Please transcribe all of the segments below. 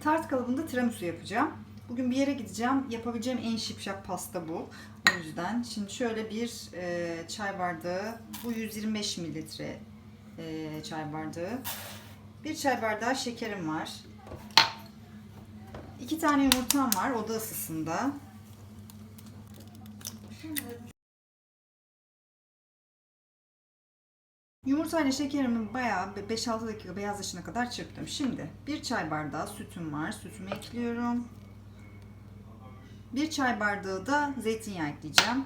Tart kalıbında tiramisu yapacağım. Bugün bir yere gideceğim. Yapabileceğim en şipşak pasta bu. O yüzden şimdi şöyle bir e, çay bardağı. Bu 125 mililitre e, çay bardağı. Bir çay bardağı şekerim var. İki tane yumurtam var oda ısısında. Yumurtayla şekerimi bayağı bir 5-6 dakika beyazlaşana kadar çırptım. Şimdi bir çay bardağı sütüm var. Sütümü ekliyorum. Bir çay bardağı da zeytinyağı ekleyeceğim.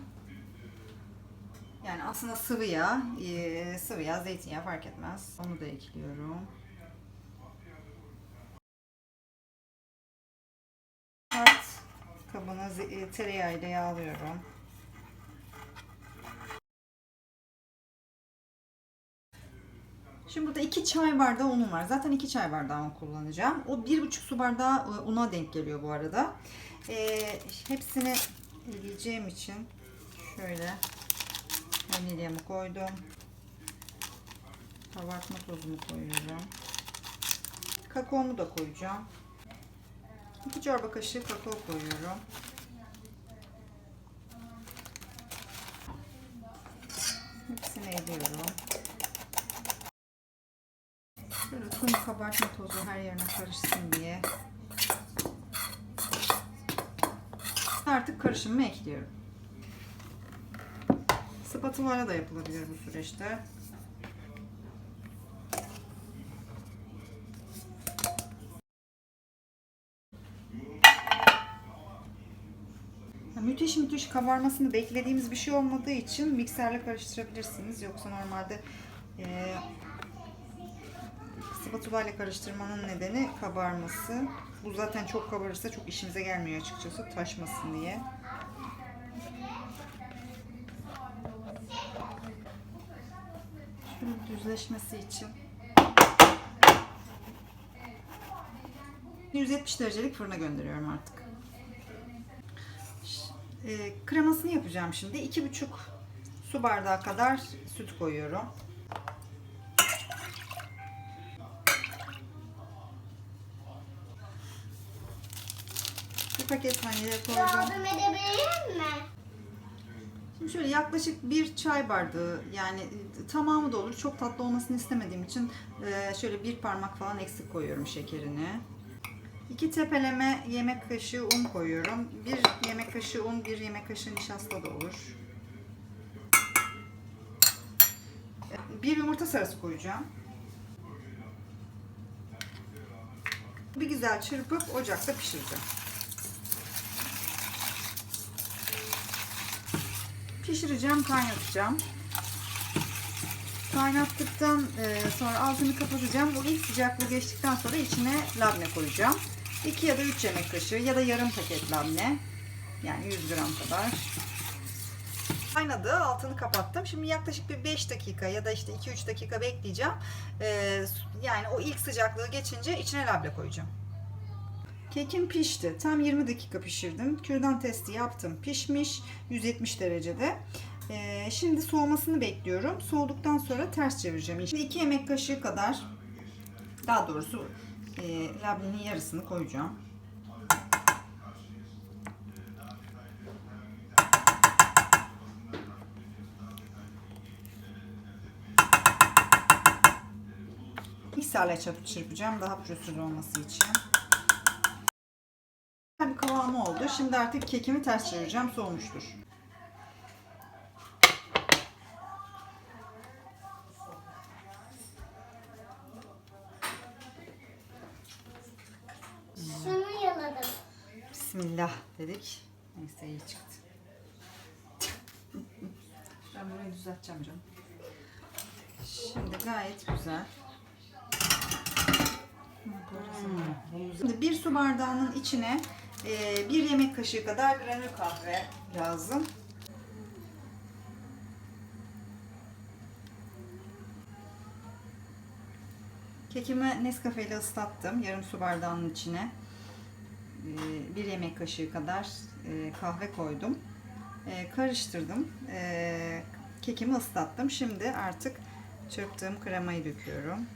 Yani aslında sıvı yağ, e, sıvı yağ, zeytinyağı fark etmez. Onu da ekliyorum. Tart kabını e, tereyağı ile yağlıyorum. Şimdi burada iki çay bardağı unum var. Zaten iki çay bardağı un kullanacağım. O bir buçuk su bardağı e, una denk geliyor bu arada. Ee, hepsini eleyeceğim için şöyle vanilyamı koydum. Kabartma tozumu koyuyorum. Kakaomu da koyacağım. 2 çorba kaşığı kakao koyuyorum. Hepsini eliyorum. Şöyle tüm kabartma tozu her yerine karışsın diye. Artık karışımımı ekliyorum. Spatula da yapılabilir bu süreçte. Müthiş müthiş kabarmasını beklediğimiz bir şey olmadığı için mikserle karıştırabilirsiniz. Yoksa normalde e, spatula ile karıştırmanın nedeni kabarması. Bu zaten çok kabarırsa çok işimize gelmiyor açıkçası taşmasın diye. Şöyle düzleşmesi için 170 derecelik fırına gönderiyorum artık. E, kremasını yapacağım şimdi. 2,5 su bardağı kadar süt koyuyorum. Bir paket vanilya koydum. Yardım edebilir mi? Şimdi şöyle yaklaşık bir çay bardağı yani e, tamamı da olur. Çok tatlı olmasını istemediğim için e, şöyle bir parmak falan eksik koyuyorum şekerini. İki tepeleme yemek kaşığı un koyuyorum. Bir yemek kaşığı un, bir yemek kaşığı nişasta da olur. Bir yumurta sarısı koyacağım. Bir güzel çırpıp ocakta pişireceğim. Pişireceğim, kaynatacağım. Kaynattıktan e, sonra altını kapatacağım. Bu ilk sıcaklığı geçtikten sonra içine labne koyacağım. 2 ya da 3 yemek kaşığı ya da yarım paket labne. Yani 100 gram kadar. Kaynadı, altını kapattım. Şimdi yaklaşık bir 5 dakika ya da işte 2-3 dakika bekleyeceğim. E, yani o ilk sıcaklığı geçince içine labne koyacağım. Kekim pişti. Tam 20 dakika pişirdim. Kürdan testi yaptım. Pişmiş 170 derecede. Ee, şimdi soğumasını bekliyorum. Soğuduktan sonra ters çevireceğim. Şimdi 2 yemek kaşığı kadar daha doğrusu e, labnenin yarısını koyacağım. Mikserle çırp- çırpacağım daha pürüzsüz olması için. Şimdi artık kekimi ters çevireceğim. Soğumuştur. Şunu yaladım. Bismillah dedik. Neyse iyi çıktı. ben burayı düzelteceğim canım. Şimdi gayet güzel. Şimdi bir su bardağının içine e, bir yemek kaşığı kadar granül kahve lazım. Kekimi Nescafe ile ıslattım. Yarım su bardağının içine. Ee, bir yemek kaşığı kadar e, kahve koydum. E, Karıştırdım. Kekimi ıslattım. Şimdi artık çırptığım kremayı döküyorum.